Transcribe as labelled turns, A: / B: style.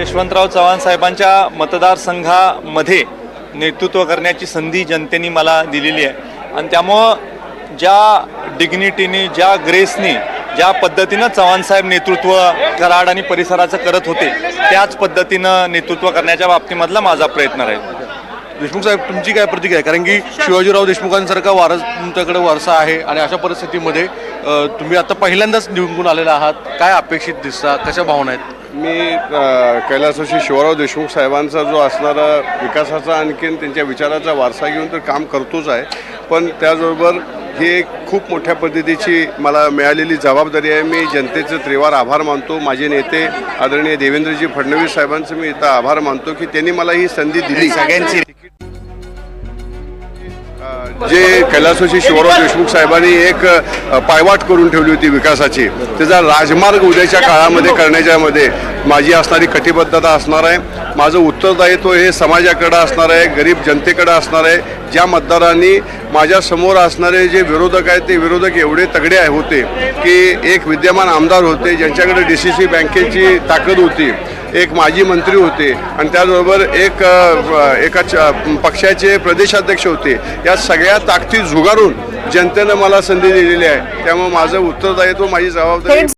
A: यशवंतराव चव्हाण साहेबांच्या मतदारसंघामध्ये नेतृत्व करण्याची संधी जनतेने मला दिलेली आहे. आणि त्यामुळं ज्या डिग्निटीने ज्या ग्रेसनी ज्या पद्धतीनं चव्हाण साहेब नेतृत्व कराड आणि परिसराचं करत होते त्याच पद्धतीनं नेतृत्व करण्याच्या बाबतीमधला माझा प्रयत्न राहील.
B: देशमुख साहेब तुमची काय प्रतिक्रिया आहे? कारण की शिवाजीराव देशमुखांसारखा वारस तुमच्याकडे वारसा आहे आणि अशा परिस्थितीमध्ये तुम्ही आता पहिल्यांदाच निवडून आलेला आहात. काय अपेक्षित दिसता? कशा भावना आहेत?
C: मी अ, शिवराव देशमुख साहेबांचा जो असणारा विकासाचा आणखीन त्यांच्या विचाराचा वारसा घेऊन तर काम करतोच आहे. पण त्याचबरोबर ही एक खूप मोठ्या पद्धतीची मला मिळालेली जबाबदारी आहे. मी जनतेचं त्रिवार आभार मानतो. माझे नेते आदरणीय देवेंद्रजी फडणवीस साहेबांचं मी इथं आभार मानतो की त्यांनी मला ही संधी दिली. सगळ्यांची जे कैलासवासी शिवराव देशमुख साहेबांनी एक पायवाट करून ठेवली होती विकासाची त्याचा राजमार्ग उद्याच्या काळामध्ये करण्याच्या मध्ये माझी असणारी कटिबद्धता असणार आहे. माझं उत्तरदायित्व हे समाजाकडं असणार आहे गरीब जनतेकडं असणार आहे. ज्या मतदारांनी माझ्यासमोर असणारे जे विरोधक आहेत ते विरोधक एवढे तगडे होते की एक विद्यमान आमदार होते ज्यांच्याकडे डी सी सी बँकेची ताकद होती. एक माजी मंत्री होते आणि त्याचबरोबर एक एका च- पक्षाचे प्रदेशाध्यक्ष होते. या सगळ्या ताकदी झुगारून जनतेनं मला संधी दिलेली आहे. त्यामुळे माझं उत्तरदायित्व माझी जबाबदारी